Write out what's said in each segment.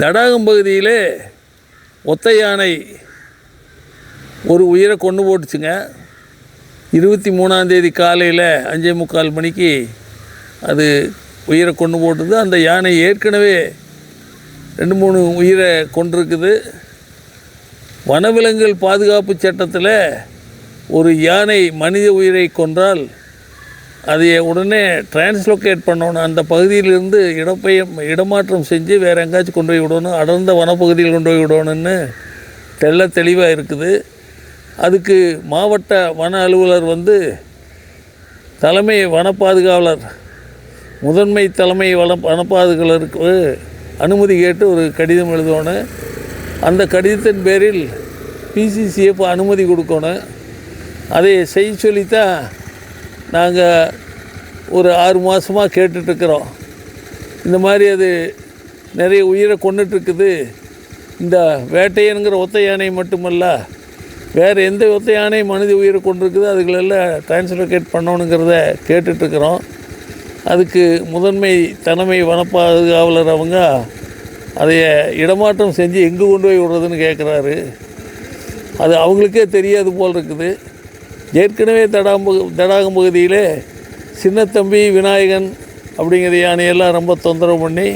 தடாகம் பகுதியிலே ஒத்த யானை ஒரு உயிரை கொண்டு போட்டுச்சுங்க. இருபத்தி மூணாந்தேதி காலையில் அஞ்சே முக்கால் மணிக்கு அது உயிரை கொண்டு போட்டுது. அந்த யானை ஏற்கனவே ரெண்டு மூணு உயிரை கொண்டிருக்குது. வனவிலங்குகள் பாதுகாப்பு சட்டத்தில் ஒரு யானை மனித உயிரை கொன்றால் அதையே உடனே டிரான்ஸ்லோகேட் பண்ணணும். அந்த பகுதியிலிருந்து இடப்பெயம் இடமாற்றம் செஞ்சு வேறு எங்கேயாச்சும் கொண்டு போய் விடணும். அடர்ந்த வனப்பகுதியில் கொண்டு போய் விடணும்னு தெள்ள தெளிவாக இருக்குது. அதுக்கு மாவட்ட வன அலுவலர் வந்து தலைமை வன பாதுகாவலர் முதன்மை தலைமை வன வன பாதுகாவலருக்கு அனுமதி கேட்டு ஒரு கடிதம் எழுதணும். அந்த கடிதத்தின் பேரில் பிசிசிஎஃப் அனுமதி கொடுக்கணும். அதை செய்ய சொல்லித்தான் நாங்கள் ஒரு ஆறு மாதமாக கேட்டுட்ருக்குறோம். இந்த மாதிரி அது நிறைய உயிரை கொண்டுட்ருக்குது இந்த வேட்டையனுங்கிற ஒத்த யானை மட்டுமல்ல வேறு எந்த ஒத்த யானை மனித உயிரை கொண்டிருக்குது அதுகளெல்லாம் டிரான்ஸ்லோகேட் பண்ணணுங்கிறத கேட்டுட்ருக்குறோம். அதுக்கு முதன்மை தலைமை வனப்பாதுகாவலர் அவங்க அதைய இடமாற்றம் செஞ்சு எங்கே கொண்டு போய் விடுறதுன்னு கேட்குறாரு அது அவங்களுக்கே தெரியாது போல் இருக்குது. ஏற்கனவே தடாம்பு தடாகம் பகுதியில் சின்னத்தம்பி விநாயகன் அப்படிங்கிற யானையெல்லாம் ரொம்ப தொந்தரவு பண்ணி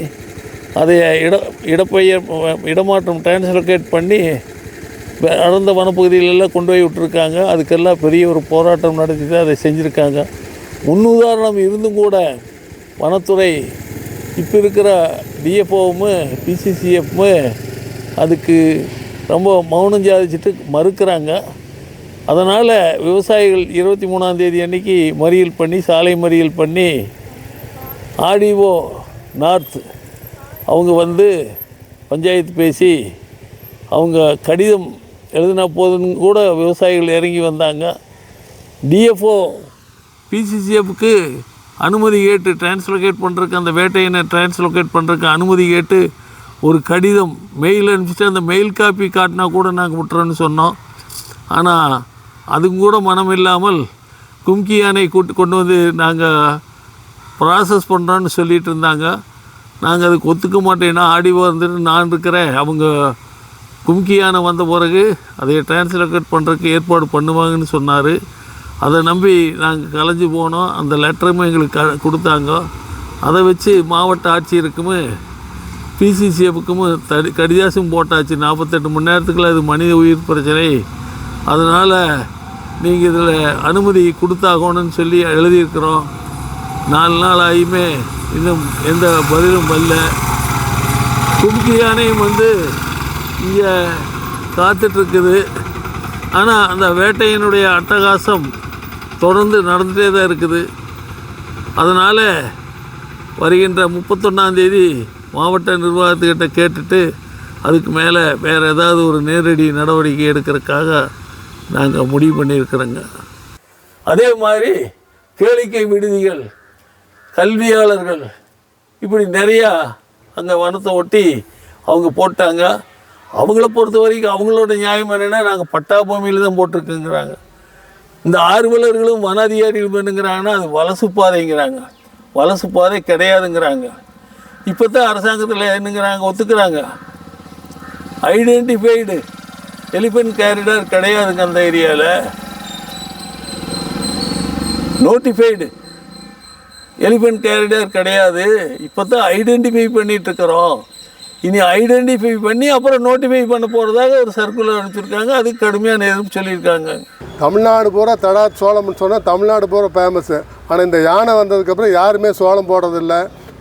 அதை இட இடப்பெயர் இடமாற்றம் டிரான்ஸ்லோகேட் பண்ணி அடர்ந்த வனப்பகுதிகளெல்லாம் கொண்டு போய் விட்டுருக்காங்க. அதுக்கெல்லாம் பெரிய ஒரு போராட்டம் நடத்தி தான் அதை செஞ்சுருக்காங்க. முன்னுதாரணம் இருந்தும் கூட வனத்துறை இப்போ இருக்கிற டிஎஃப்ஓவும் பிசிசிஎஃப்பும் அதுக்கு ரொம்ப மௌனம் சாதிச்சுட்டு மறுக்கிறாங்க. அதனால் விவசாயிகள் இருபத்தி மூணாம் தேதி அன்னைக்கு மறியல் பண்ணி சாலை மறியல் பண்ணி ஆடிஓ நார்த் அவங்க வந்து பஞ்சாயத்து பேசி அவங்க கடிதம் எழுதினா போதுன்னு கூட விவசாயிகள் இறங்கி வந்தாங்க. டிஎஃப்ஓ பிசிசிஎஃப்க்கு அனுமதி கேட்டு டிரான்ஸ்லோகேட் பண்ணுறக்கு அந்த வேட்டையினை டிரான்ஸ்லோகேட் பண்ணுறதுக்கு அனுமதி கேட்டு ஒரு கடிதம் மெயில் அனுப்பிச்சிட்டு அந்த மெயில் காப்பி காட்டினா கூட நாங்கள் விட்டுறோன்னு சொன்னோம். ஆனால் அதுவும் கூட மனம் இல்லாமல் கும்கி யானை கூட்டு கொண்டு வந்து நாங்கள் ப்ராசஸ் பண்ணுறோன்னு சொல்லிட்டு இருந்தாங்க. நாங்கள் அதுக்கு ஒத்துக்க மாட்டேன்னா ஆடிவோ வந்துட்டு நான் இருக்கிறேன். அவங்க கும்கி யானை வந்த பிறகு அதை டிரான்ஸ்லேட் பண்ணுறதுக்கு ஏற்பாடு பண்ணுவாங்கன்னு சொன்னார். அதை நம்பி நாங்கள் கலைஞ்சு போனோம். அந்த லெட்டருமே எங்களுக்கு க கொடுத்தாங்க. அதை வச்சு மாவட்ட ஆட்சியருக்குமே பிசிசிஎஃப்க்கும் தடி கடிதாசும் போட்டாச்சு. நாற்பத்தெட்டு மணி நேரத்துக்குள்ள அது மனித உயிர் பிரச்சனை. அதனால் நீங்கள் இதில் அனுமதி கொடுத்தாகணும்னு சொல்லி எழுதியிருக்கிறோம். நாலு நாள் ஆகியுமே இன்னும் எந்த பதிலும் வரல. கும்கி யானையும் வந்து இங்கே காத்துட்ருக்குது. ஆனால் அந்த வேட்டையினுடைய அட்டகாசம் தொடர்ந்து நடந்துகிட்டே தான் இருக்குது. அதனால் வருகின்ற முப்பத்தொன்னாந்தேதி மாவட்ட நிர்வாகத்துக்கிட்ட கேட்டுட்டு அதுக்கு மேலே வேறு ஏதாவது ஒரு நேரடி நடவடிக்கை எடுக்கிறதுக்காக நாங்கள் முடிவு பண்ணியிருக்கிறோங்க. அதே மாதிரி கேளிக்கை விடுதிகள் கல்வியாளர்கள் இப்படி நிறையா அங்கே வனத்தை ஒட்டி அவங்க போட்டாங்க. அவங்கள பொறுத்த வரைக்கும் அவங்களோட நியாயம் என்னென்னா நாங்கள் பட்டா பூமியில் தான் போட்டிருக்குங்கிறாங்க. இந்த ஆர்வலர்களும் வன அதிகாரிகளும் என்னங்கிறாங்கன்னா அது வலசு பாதைங்கிறாங்க. வலசு பாதை கிடையாதுங்கிறாங்க. இப்போ தான் அரசாங்கத்தில் என்னங்கிறாங்க ஒத்துக்கிறாங்க. ஐடென்டிஃபைடு எலிஃபென்ட் கேரிடர் கிடையாதுங்க அந்த ஏரியாவில் நோட்டிஃபைடு எலிஃபென்ட் கேரிடர் கிடையாது. இப்போ தான் ஐடென்டிஃபை பண்ணிட்டு இருக்கிறோம் இனி ஐடென்டிஃபை பண்ணி அப்புறம் நோட்டிஃபை பண்ண போகிறதாக ஒரு சர்க்குலர் அனுப்பிச்சிருக்காங்க. அதுக்கு கடுமையான எதுவும் சொல்லியிருக்காங்க. தமிழ்நாடு பூரா தடா சோளம்னு சொன்னால் தமிழ்நாடு பூரா ஃபேமஸ்ஸு ஆனால் இந்த யானை வந்ததுக்கப்புறம் யாருமே சோளம் போடுறதில்ல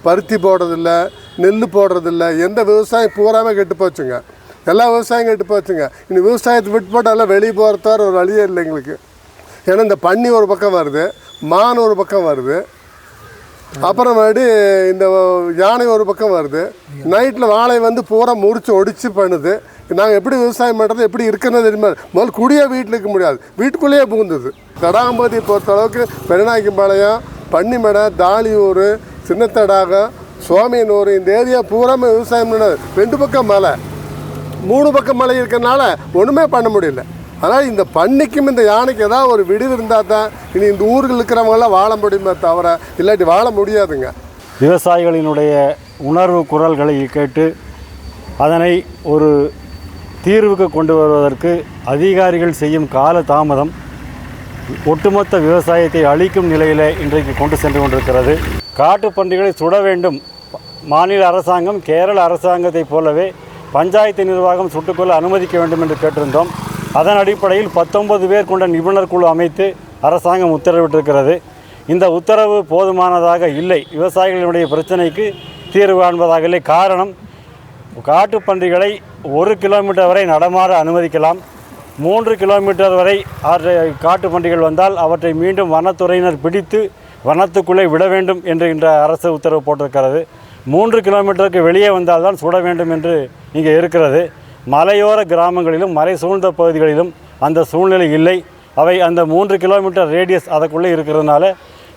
பருத்தி போடுறதில்ல நெல் போடுறதில்ல. எந்த விவசாயம் பூராமே கெட்டு போச்சுங்க. எல்லா விவசாயம் கெட்டு போச்சுங்க இனி விவசாயத்தை விட்டு எல்லாம் வெளியே போகிறதார ஒரு வழியே இல்லை எங்களுக்கு. ஏன்னா இந்த பன்னி ஒரு பக்கம் வருது மான் ஒரு பக்கம் வருது அப்புறமேட்டு இந்த யானை ஒரு பக்கம் வருது. நைட்டில் வாழை வந்து பூரா முறிச்சு ஒடிச்சு பண்ணுது. நாங்கள் எப்படி விவசாயம் பண்ணுறது எப்படி இருக்கிறது தெரியுமா? முதல் குடியே வீட்டில் இருக்க முடியாது. வீட்டுக்குள்ளேயே புகுந்தது தடாம்பதி பொறுத்தளவுக்கு பெருநாய்க்கம்பாளையம் பன்னிமடை தாலியூர் சின்னத்தடாகம் சோமியனூர் இந்த ஏரியா பூராமே விவசாயம் பண்ணது. ரெண்டு பக்கம் மலை. மூணு பக்கம் மலை இருக்கிறனால ஒன்றுமே பண்ண முடியல. அதனால் இந்த பண்ணிக்கும் இந்த யானைக்கு ஏதாவது ஒரு விடிவு இருந்தால் தான் இனி இந்த ஊர்கள் இருக்கிறவங்களாம் வாழ முடியுமே தவிர இல்லாட்டி வாழ முடியாதுங்க. விவசாயிகளினுடைய உணர்வு குரல்களை கேட்டு அதனை ஒரு தீர்வுக்கு கொண்டு வருவதற்கு அதிகாரிகள் செய்யும் கால தாமதம் ஒட்டுமொத்த விவசாயத்தை அழிக்கும் நிலையில் இன்றைக்கு கொண்டு சென்று கொண்டிருக்கிறது. காட்டுப் பன்றிகளை சுட வேண்டும். மாநில அரசாங்கம் கேரள அரசாங்கத்தைப் போலவே பஞ்சாயத்து நிர்வாகம் சுட்டுக்கொள்ள அனுமதிக்க வேண்டும் என்று கேட்டிருந்தோம். அதன் அடிப்படையில் பத்தொன்பது பேர் கொண்ட நிபுணர் குழு அமைத்து அரசாங்கம் உத்தரவிட்டிருக்கிறது. இந்த உத்தரவு போதுமானதாக இல்லை. விவசாயிகளுடைய பிரச்சனைக்கு தீர்வு காண்பதாக இல்லை. காரணம் காட்டுப் பன்றிகளை ஒரு கிலோமீட்டர் வரை நடமாட அனுமதிக்கலாம். மூன்று கிலோமீட்டர் வரை அவற்றை காட்டு பன்றிகள் வந்தால் அவற்றை மீண்டும் வனத்துறையினர் பிடித்து வனத்துக்குள்ளே விட வேண்டும் என்று இன்ற அரசு உத்தரவு போட்டிருக்கிறது. மூன்று கிலோமீட்டருக்கு வெளியே வந்தால்தான் சுட வேண்டும் என்று இங்கே இருக்கிறது. மலையோர கிராமங்களிலும் மலை சூழ்ந்த பகுதிகளிலும் அந்த சூழ்நிலை இல்லை. அவை அந்த மூன்று கிலோமீட்டர் ரேடியஸ் அதற்குள்ளே இருக்கிறதுனால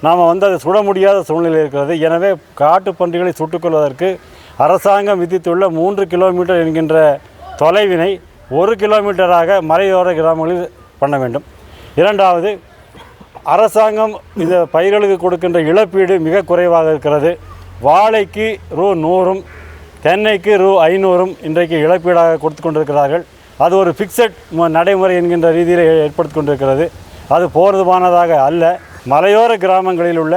நாம் வந்து அதை சுட முடியாத சூழ்நிலை இருக்கிறது. எனவே காட்டு பன்றிகளை சுட்டுக்கொள்வதற்கு அரசாங்கம் விதித்துள்ள மூன்று கிலோமீட்டர் என்கின்ற தொலைவினை ஒரு கிலோமீட்டராக மலையோர கிராமங்களில் பண்ண வேண்டும். இரண்டாவது அரசாங்கம் இந்த பயிர்களுக்கு கொடுக்கின்ற இழப்பீடு மிக குறைவாக இருக்கிறது. வாழைக்கு ரூ நூறும் தென்னைக்கு ரூ ஐநூறும் இன்றைக்கு இழப்பீடாக கொடுத்து கொண்டிருக்கிறார்கள். அது ஒரு ஃபிக்ஸட் நடைமுறை என்கின்ற ரீதியில் ஏற்படுத்தி கொண்டிருக்கிறது. அது போதுமானதாக அல்ல. மலையோர கிராமங்களில் உள்ள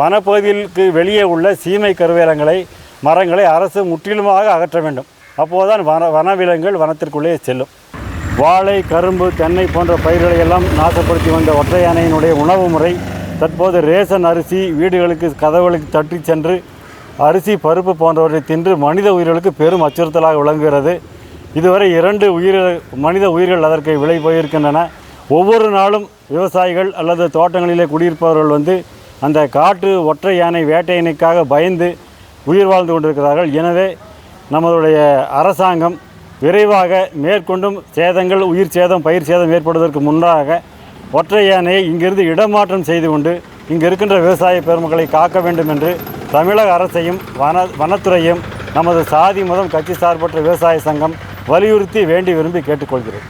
வனப்பகுதிகளுக்கு வெளியே உள்ள சீமை கருவேலங்களை மரங்களை அரசு முற்றிலுமாக அகற்ற வேண்டும். அப்போதுதான் வன வனவிலங்குகள் வனத்திற்குள்ளே செல்லும். வாழை கரும்பு தென்னை போன்ற பயிர்களை எல்லாம் நாசப்படுத்தி வந்த ஒற்றை யானையினுடைய உணவு முறை தற்போது ரேஷன் அரிசி வீடுகளுக்கு கதவுகளுக்கு தட்டி சென்று அரிசி பருப்பு போன்றவற்றை தின்று மனித உயிர்களுக்கு பெரும் அச்சுறுத்தலாக விளங்குகிறது. இதுவரை இரண்டு உயிர் மனித உயிர்கள் அதற்கு விலை போயிருக்கின்றன. ஒவ்வொரு நாளும் விவசாயிகள் அல்லது தோட்டங்களிலே குடியிருப்பவர்கள் வந்து அந்த காட்டு ஒற்றை யானை வேட்டையினைக்காக பயந்து உயிர் வாழ்ந்து கொண்டிருக்கிறார்கள். எனவே நம்மளுடைய அரசாங்கம் விரைவாக மேற்கொண்டும் சேதங்கள் உயிர் சேதம் பயிர் சேதம் ஏற்படுவதற்கு முன்பாக ஒற்றை யானையை இங்கிருந்து இடமாற்றம் செய்து கொண்டு இங்கு இருக்கின்ற விவசாய பெருமக்களை காக்க வேண்டும் என்று தமிழக அரசையும் வன வனத்துறையும் நமது சாதி மதம் கட்சி சார்பற்ற விவசாய சங்கம் வலியுறுத்தி வேண்டி விரும்பி கேட்டுக்கொள்கிறேன்.